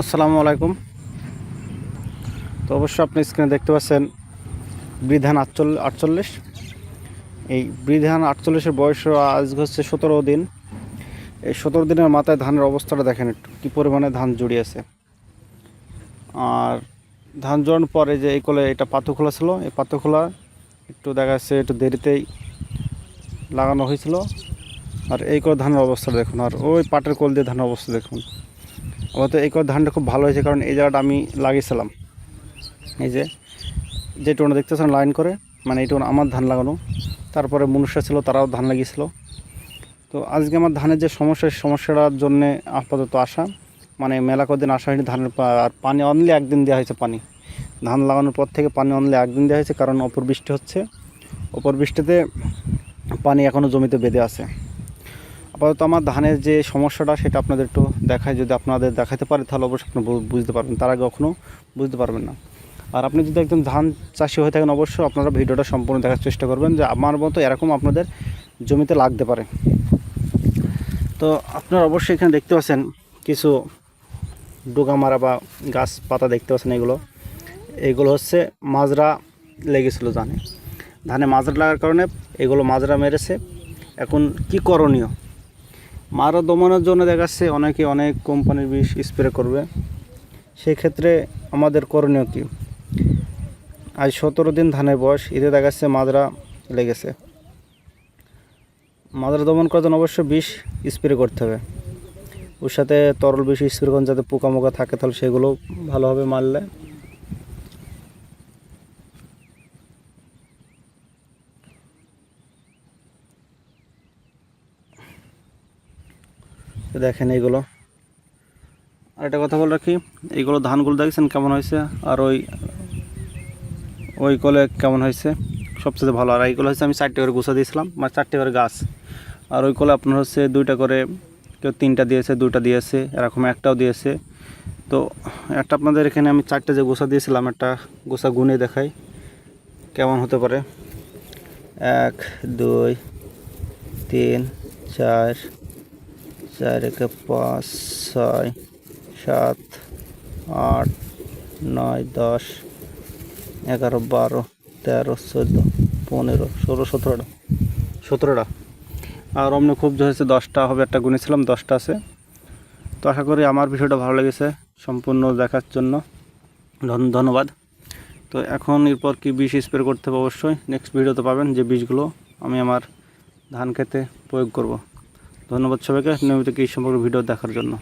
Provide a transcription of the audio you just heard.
আসসালামু আলাইকুম। তো অবশ্যই আপনি স্ক্রিনে দেখতে পাচ্ছেন বৃধান আটচল্লিশ আটচল্লিশ। এই বৃধান আটচল্লিশের বয়স আজ হচ্ছে সতেরো দিন। এই সতেরো দিনের মাথায় ধানের অবস্থাটা দেখেন একটু, কী পরিমাণে ধান জড়িয়েছে আর ধান জড়ানোর পরে যে এই কোলে এটা পাথর খোলা ছিল, এই পাথর খোলা একটু দেখা যাচ্ছে একটু দেরিতেই লাগানো হয়েছিল। আর এই করে ধানের অবস্থা দেখুন, আর ওই পাটের কোল দিয়ে ধানের অবস্থা দেখুন। আমার তো এই করে ধানটা খুব ভালো হয়েছে, কারণ এই জায়গাটা আমি লাগিয়েছিলাম। এই যে যে টোনা দেখতেছেন লাইন করে মানে এই টোনা আমার ধান লাগানো। তারপরে মনুষ্য ছিল, তারাও ধান লাগিয়েছিল। তো আজকে আমার ধানের যে সমস্যা সমস্যাটার জন্যে আপাতত আসা। মানে মেলা কদিন আসা হয়নি ধানের আর পানি অনলি একদিন দেওয়া হয়েছে পানি। ধান লাগানোর পর থেকে পানি অনলি একদিন দেওয়া হয়েছে, কারণ অপর বৃষ্টি হচ্ছে। অপর বৃষ্টিতে পানি এখনও জমিতে বেঁধে আছে। আপাতত আমার ধানের যে সমস্যাটা, সেটা আপনাদের একটু দেখায় যদি আপনাদের দেখাতে পারে, তাহলে অবশ্যই আপনি বুঝতে পারবেন। তার আগে কখনও বুঝতে পারবেন না। আর আপনি যদি একদম ধান চাষি হয়ে থাকেন, অবশ্যই আপনারা ভিডিওটা সম্পূর্ণ দেখার চেষ্টা করবেন, যে আমার মতো এরকম আপনাদের জমিতে লাগতে পারে। তো আপনারা অবশ্যই এখানে দেখতে পাচ্ছেন কিছু ডোকা মারা বা গাছ পাতা দেখতে পাচ্ছেন এগুলো। এগুলো হচ্ছে মাজরা লেগেছিলো ধানে। ধানে মাজরা লাগার কারণে এগুলো মাজরা মেরেছে। এখন কি করণীয়? মারা দমানোর জন্য দেখা যাচ্ছে অনেকে অনেক কোম্পানির বিষ স্প্রে করবে। সেই ক্ষেত্রে আমাদের করণীয় কী? আজ সতেরো দিন ধানের বয়স, ঈদে দেখা যাচ্ছে মাজরা লেগেছে। মাজরা দমন করার জন্য অবশ্যই বিষ স্প্রে করতে হবে। ওর সাথে তরল বিষ স্প্রে করুন, যাতে পোকামোকা থাকে, তাহলে সেগুলো ভালোভাবে মারলে তো দেখেন এইগুলো। আর একটা কথা বলে রাখি, এইগুলো ধানগুলো দেখছেন কেমন হয়েছে? আর ওই ওই কলে কেমন হয়েছে? সবচেয়ে ভালো। আর এইগুলো হচ্ছে আমি চারটে করে গুছা দিয়েছিলাম মানে চারটে করে গাছ। আর ওই কলে আপনার হচ্ছে দুইটা করে, কেউ তিনটা দিয়েছে, দুইটা দিয়েছে, এরকম একটাও দিয়েছে। তো একটা আপনাদের এখানে আমি চারটে যে গোছা দিয়েছিলাম, একটা গোছা গুনে দেখাই, কেমন হতে পারে। এক, দুই, তিন, চার চার, একে, পাঁচ, ছয়, সাত, আট, নয়, দশ, এগারো, বারো, তেরো, চোদ্দ, পনেরো, ষোলো, সতেরোটা। সতেরোটা? আর অমনি খুব হয়েছে, দশটা হবে, একটা গুনেছিলাম, দশটা আছে। তো আশা করি আমার ভিডিওটা ভালো লেগেছে, সম্পূর্ণ দেখার জন্য। ধন- ধন্যবাদ। তো এখন এরপর কি বিষ স্প্রে করতে হবে অবশ্যই নেক্সট ভিডিওতে পাবেন যে বীজগুলো আমি আমার ধান খেতে প্রয়োগ করব। ধন্যবাদ সবাইকে নিয়মিত কৃষি সম্পর্কে ভিডিও দেখার জন্য।